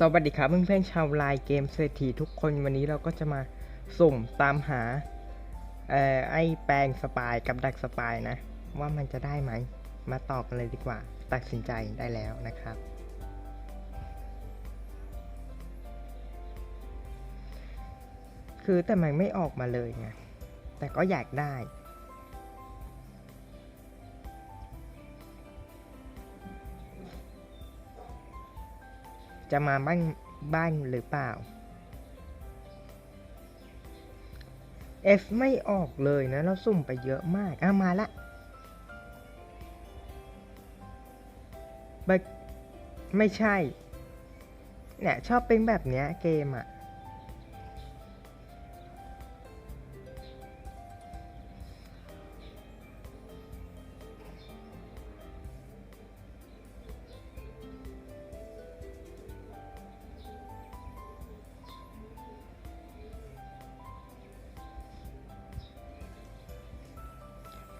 สวัสดีครับเพื่อนๆชาวไลน์เกมเศรษฐีทุกคนวันนี้เราก็จะมาสุ่มตามหาออไอ้แปลงสปายกับดักสปายนะ ว่ามันจะได้ไหม มาต่อกันเลยดีกว่า ตัดสินใจได้แล้วนะครับ คือแต่มันไม่ออกมาเลยไงแต่ก็อยากได้ จะมาบ้านบ้านหรือเปล่า F ไม่ออกเลยนะ เราสุ่มไปเยอะมาก อะ มาละไม่ใช่ เนี่ย ชอบเป็นแบบเนี้ยเกมอะ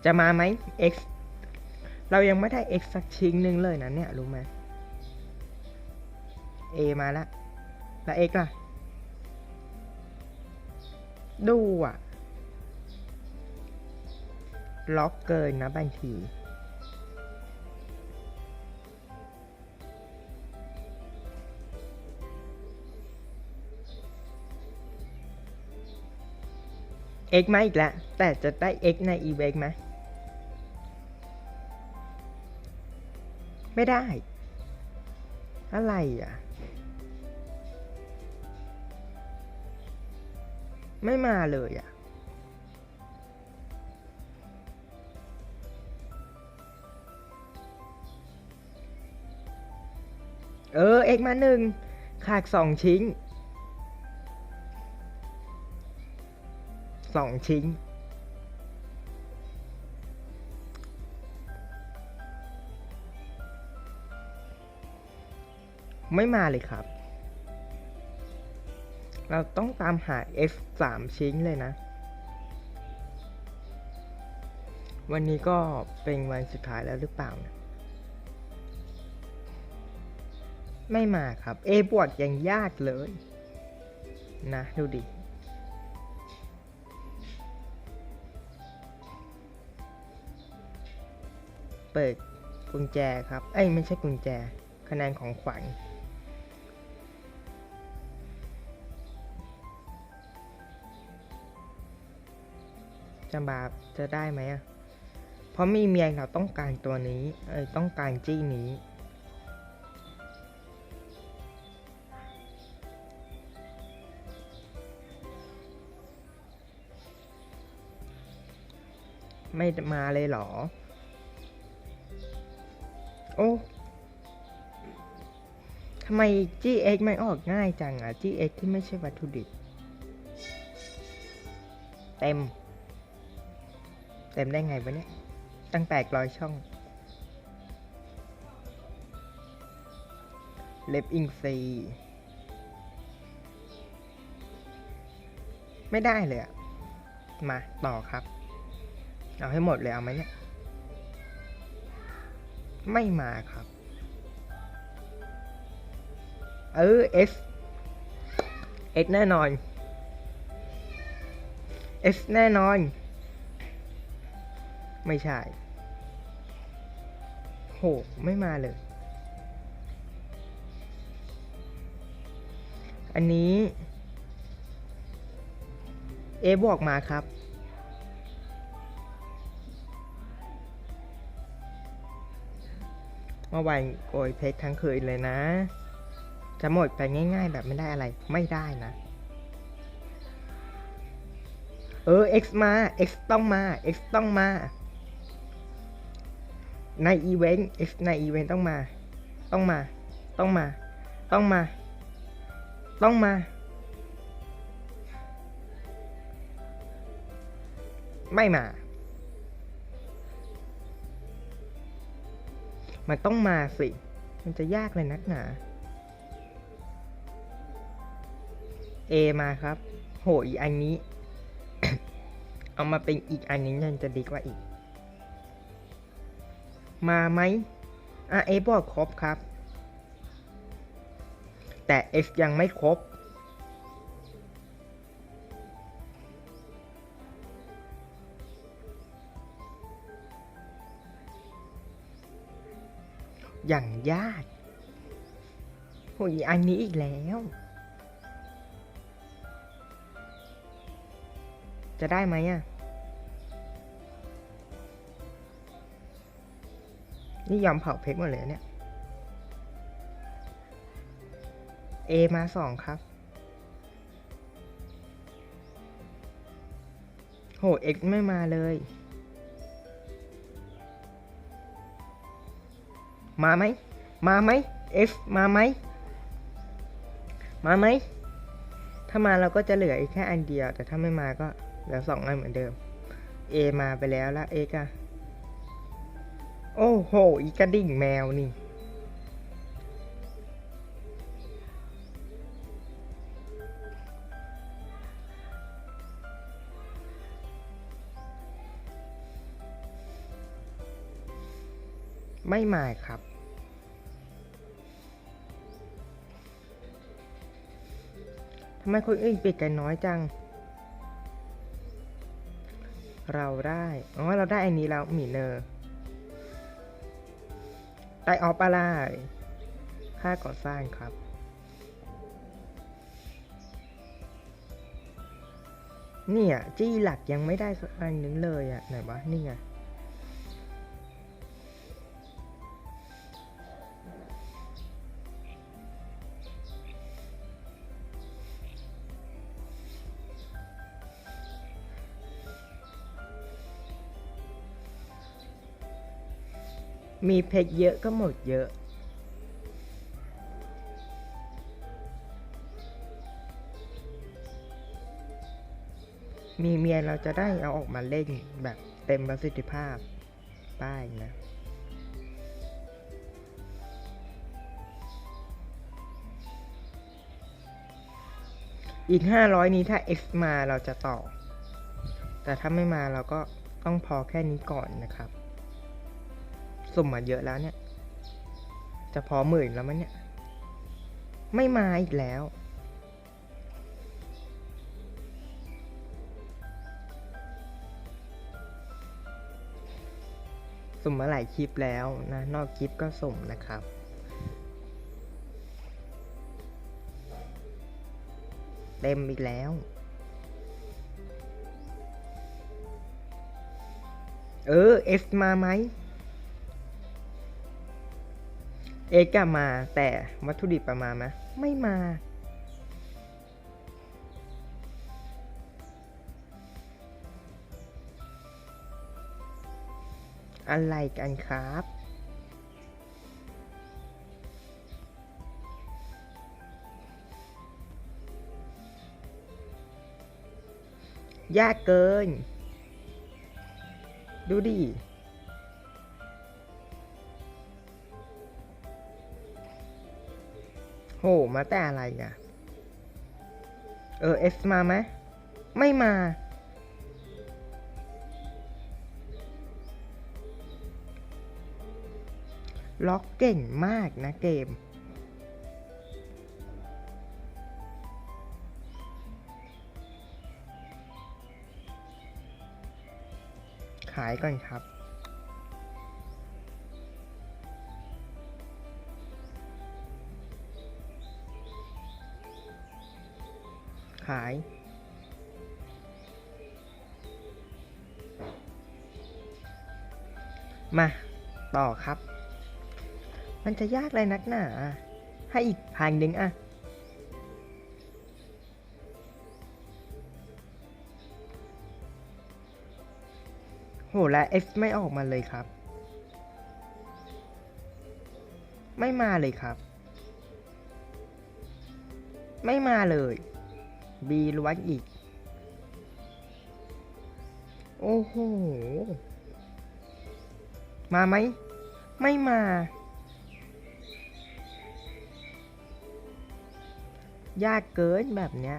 จะมาไหม x เรายังไม่ได้ x สักชิ้นหนึ่งเลยนะเนี่ย รู้ไหม a มาละแล้ว x ล่ะ ดูอะ ล็อกเกินนะบางที x มาอีกแล้วแต่จะได้ x ใน e v x ไหม ไม่ได้ อะไรอะ ไม่มาเลยอะ เออ x มาหนึ่งขาดสองชิ้นสองชิ้น ไม่มาเลยครับ เราต้องตามหา F 3ชิ้นเลยนะ วันนี้ก็เป็นวันสุดท้ายแล้วหรือเปล่านะไม่มาครับ A บวกยังยากเลย นะ ดูดิเปิดกุญแจครับ เอ้ยไม่ใช่กุญแจ คะแนนของขวัญ จะบาปจะได้ไหมอะ เพราะมีเมียเราต้องการตัวนี้ เอ้ยต้องการจี้นี้ ไม่มาเลยเหรอ โอ้ทำไม GX ไม่ออกง่ายจังอะ GX ที่ไม่ใช่วัตถุดิบ เต็ม เต็มได้ไงวะเนี่ย ตั้งแปดร้อยช่อง เล็บอิงซี ไม่ได้เลยอะมาต่อครับ เอาให้หมดเลยเอาไหมเนี่ย ไม่มาครับ เออ S S แน่นอน S แน่นอน ไม่ใช่ โห ไม่มาเลย อันนี้ A บวกมาครับ เมื่อวานโกยเพชรทั้งคืนเลยนะ จะหมดไปง่ายๆแบบไม่ได้อะไร ไม่ได้นะเออ X มา X ต้องมา X ต้องมา ในอีเวนต์ในอีเวนต์ต้องมา ต้องมา ต้องมา ต้องมา ต้องมา ไม่มา มันต้องมาสิ มันจะยากเลยนักหนา A มาครับ โหอีอันนี้ เอามาเป็นอีกอันนี้ยังจะดีกว่าอีก มาไหมอะ A บอกครบครับ แต่ X ยังไม่ครบ อย่างยากโอ้ยอันนี้อีกแล้ว จะได้ไหมอะ นี่ยอมเผาเพชรหมดเลยเนี่ย A มาสองครับ โห X ไม่มาเลย มาไหม มาไหม F มาไหม มาไหม ถ้ามาเราก็จะเหลืออีกแค่อันเดียว แต่ถ้าไม่มาก็เหลือสองอันเหมือนเดิม A มาไปแล้วแล้ว X อะ โอ้โห อีกระดิ่งแมวนี่ ไม่มาครับทำไมคนอื่นปิดกันน้อยจัง เราได้ อ๋อ เราได้อันนี้แล้ว มีเนอร์ ไตออฟอะไร ค่าก่อสร้างครับ เนี่ย จี้หลักยังไม่ได้สักอันหนึงเลยอะไหนวะนี่ไง มีเพชรเยอะก็หมดเยอะ มีเมียเราจะได้เอาออกมาเล่นแบบเต็มประสิทธิภาพป้ายนะอีกห้าร้อยนี้ถ้า X มาเราจะต่อ แต่ถ้าไม่มาเราก็ต้องพอแค่นี้ก่อนนะครับ สุ่มมาเยอะแล้วเนี่ย จะพอหมื่นแล้วมั้ยเนี่ย ไม่มาอีกแล้ว สุ่มมาหลายคลิปแล้วนะ นอกคลิปก็สุ่มนะครับเต็มอีกแล้ว เออ F มาไหม เอกะมาแต่วัตถุดิบประมาณไหมไม่มา อะไรกันครับยากเกิน ดูดิ หมาแต่อะไรอะ เออ S มาไหมไม่มา ล็อกเก่งมากนะเกม ขายก่อนครับ ขาย มาต่อครับ มันจะยากเลยนักหนาให้อีกพันหนึ่งอะโหและ F ไม่ออกมาเลยครับ ไม่มาเลยครับ ไม่มาเลย B ล้วนอีก โอ้โห มาไหม ไม่มา ยากเกินแบบเนี้ย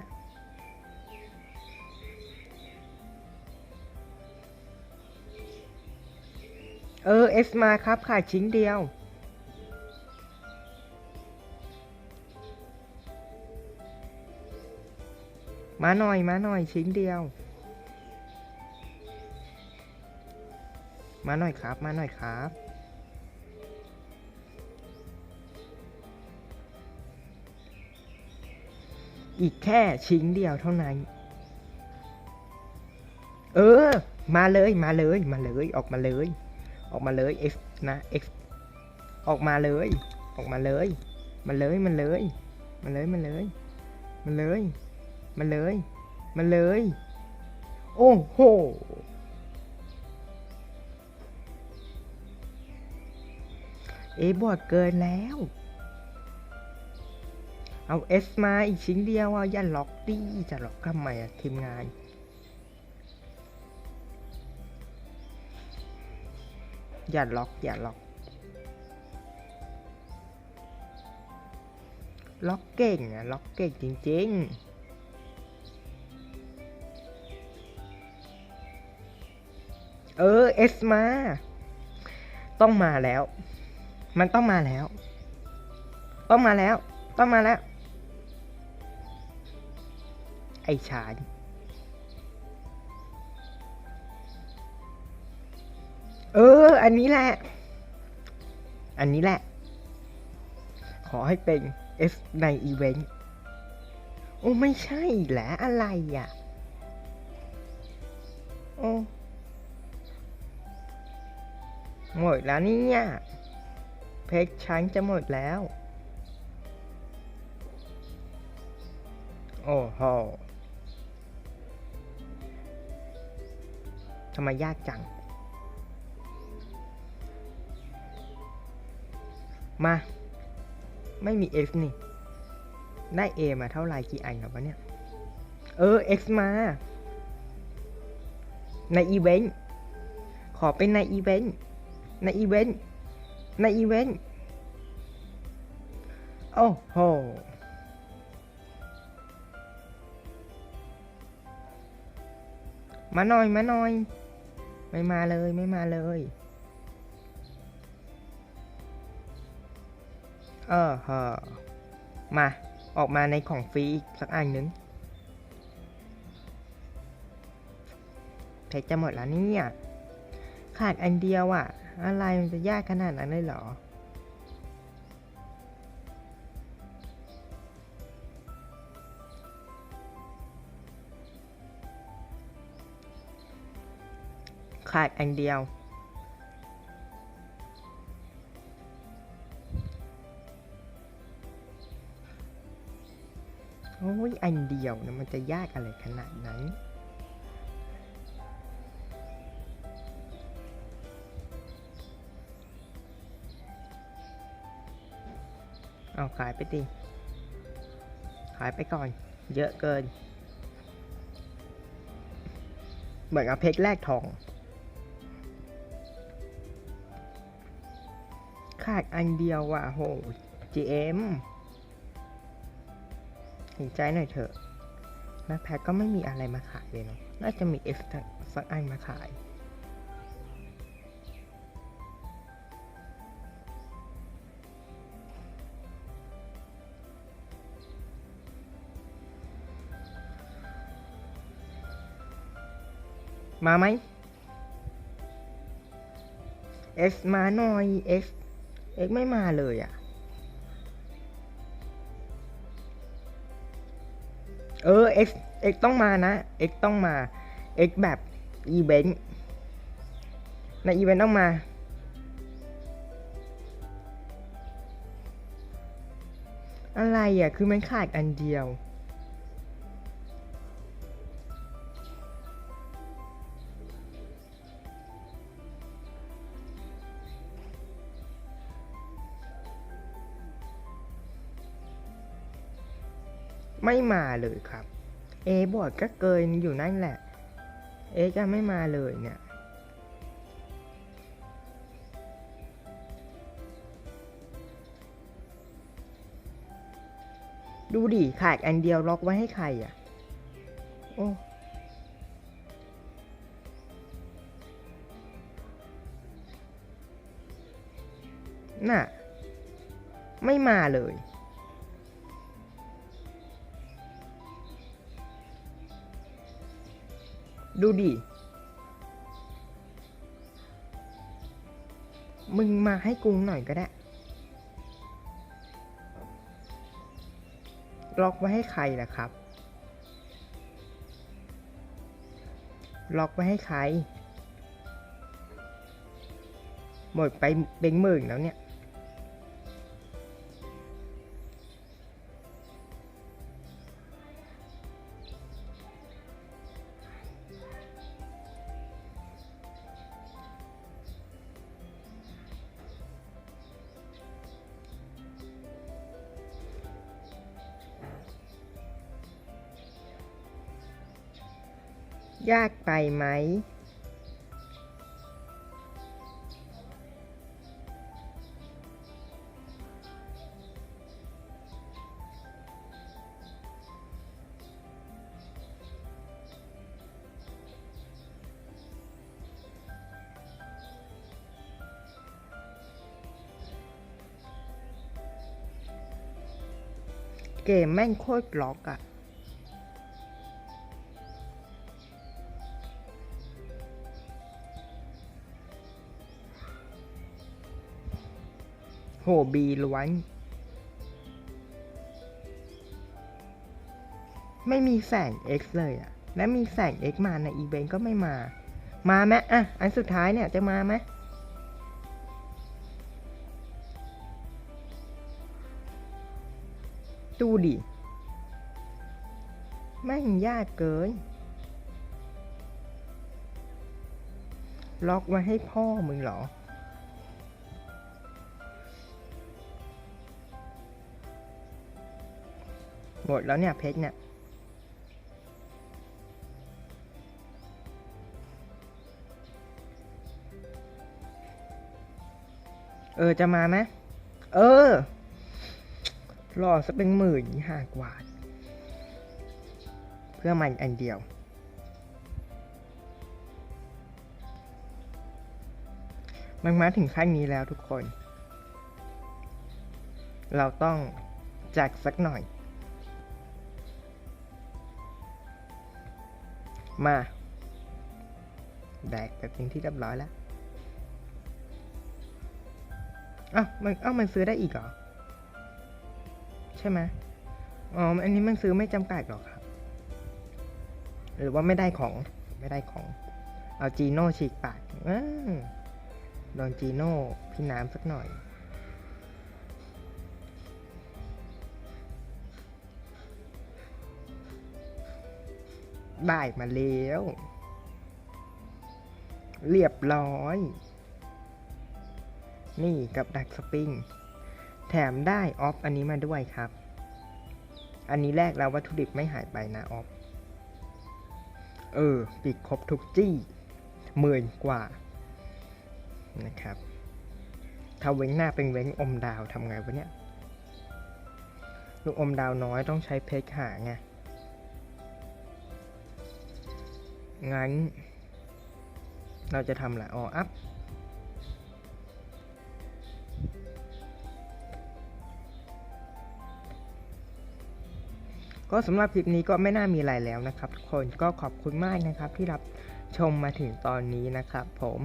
เออ F มาครับ ขาดชิ้นเดียว มาหน่อยมาหน่อยชิ้นเดียว มาหน่อยครับ มาหน่อยครับ อีกแค่ชิ้นเดียวเท่านั้น เออ มาเลยมาเลยมาเลยออกมาเลย ออกมาเลย X นะ X ออกมาเลย ออกมาเลยมันเลยมันเลยมันเลยมันเลยมันเลย มันเลยมันเลย โอ้โห เอบอดเกินแล้ว เอาเอสมาอีกชิ้นเดียวอะอย่าล็อกดิจะล็อกทำไมอะทีมงานอย่าล็อก อย่าล็อก ล็อกเก่งอะล็อกเก่งจริง ๆ เออเอสมา ต้องมาแล้ว มันต้องมาแล้ว ต้องมาแล้ว ต้องมาแล้ว ไอชานเออ อันนี้แหละ อันนี้แหละ ขอให้เป็น F ในอีเวนต์ โอ้ ไม่ใช่แหละอะไรอะ โอ้ หมดแล้วเนี่ยเพชรชั้นจะหมดแล้ว โอ้โหทำไมยากจัง มา ไม่มี X นี่ ได้ A มาเท่าไหร่กี่อันครับวะเนี่ย เออ X มา ในอีเวนต์ ขอเป็นในอีเวนต์ ในอีเวนต์ ในอีเวนต์ โอ้โห มาหน่อย มาหน่อย ไม่มาเลย ไม่มาเลย เออฮะมา ออกมาในของฟรีอีกสักอันหนึ่งเพชรจะหมดแล้วเนี่ย ขาดอันเดียวอะ่ะ อะไรมันจะยากขนาดนั้นเลยเหรอ ขาดอันเดียว โอ้ย อันเดียวนะมันจะยากอะไรขนาดนั้น ขายไปดิ ขายไปก่อน เยอะเกิน เหมือนเอาเพชรแลกทอง ขาดอันเดียวว่ะโห GM เห็นใจหน่อยเถอะแม่แพ็คก็ไม่มีอะไรมาขายเลยเนาะ น่าจะมี X สักอันมาขาย มาไหม X มาหน่อย X X ไม่มาเลยอะ เออ X X ต้องมานะ X ต้องมา X แบบอีเวนต์ในอีเวนต์ต้องมา อะไรอะ คือมันขาดอันเดียว ไม่มาเลยครับเอบอร์ดก็เกินอยู่นั่นแหละเอก็ไม่มาเลยเนี่ยดูดิขาดอันเดียวล็อกไว้ให้ใครอะ โอ้น่ะ ไม่มาเลย ดูดิ มึงมาให้กูหน่อยก็ได้ ล็อกไว้ให้ใครล่ะครับ ล็อกไว้ให้ใคร หมดไปเป็นหมื่นแล้วเนี่ย ยากไปไหม เกมแม่งโคตรล็อกอะ หบีล้วน ไม่มีแสง X เลยอะและมีแสง X มาในอีเวนต์ก็ไม่มา มาไหมอะ อันสุดท้ายเนี่ยจะมาไหมดูดิแม่งยากเกิน ล็อกไว้ให้พ่อมึงเหรอ หมดแล้วเนี่ยเพชรเนี่ยเออจะมาไหมเออรอสักเป็นหมื่นห้ากว่า เพื่อมันอันเดียว มันมาถึงขั้นนี้แล้วทุกคน เราต้องแจกสักหน่อย มา แดกแบบเป็นที่เรียบร้อยแล้วอ้าวมันอ้าวมันซื้อได้อีกเหรอ ใช่ไหมอ๋อ อันนี้มันซื้อไม่จำกัดหรอกครับ หรือว่าไม่ได้ของ ไม่ได้ของ เอาจีโน่ฉีกปากอ้าโดนจีโน่พี่น้ำสักหน่อย ได้มาแล้ว เรียบร้อยนี่กับดักสปริง แถมได้ออฟอันนี้มาด้วยครับ อันนี้แรกแล้ววัตถุดิบไม่หายไปนะออฟ เออ ปิดครบทุกจี้หมื่นกว่า นะครับถ้าเว้งหน้าเป็นเว้งอมดาวทำไงวะเนี่ย ลูกอมดาวน้อยต้องใช้เพชรหาไง งั้น เราจะทำละอออัพก็สำหรับคลิปนี้ก็ไม่น่ามีอะไรแล้วนะครับทุกคนก็ขอบคุณมากนะครับที่รับชมมาถึงตอนนี้นะครับผม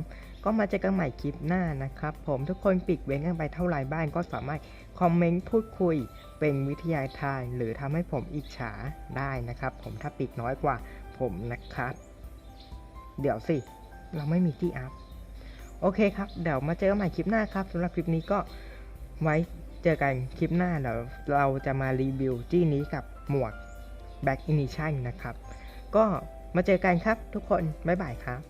ก็มาเจอกันใหม่คลิปหน้านะครับผมทุกคนปิดเว้นกันไปเท่าไรบ้านก็สามารถคอมเมนต์พูดคุยเป็นวิทยาทาน หรือทำให้ผมอิจฉาได้นะครับ ผมถ้าปิดน้อยกว่าผมนะครับ เดี๋ยวสิ เราไม่มีที่อัพ โอเคครับ เดี๋ยวมาเจอกันใหม่คลิปหน้าครับสำหรับคลิปนี้ก็ไว้เจอกันคลิปหน้าเดี๋ยวเราจะมารีวิวจี้นี้กับหมวก Back inition นะครับ ก็มาเจอกันครับทุกคน บ๊ายบายครับ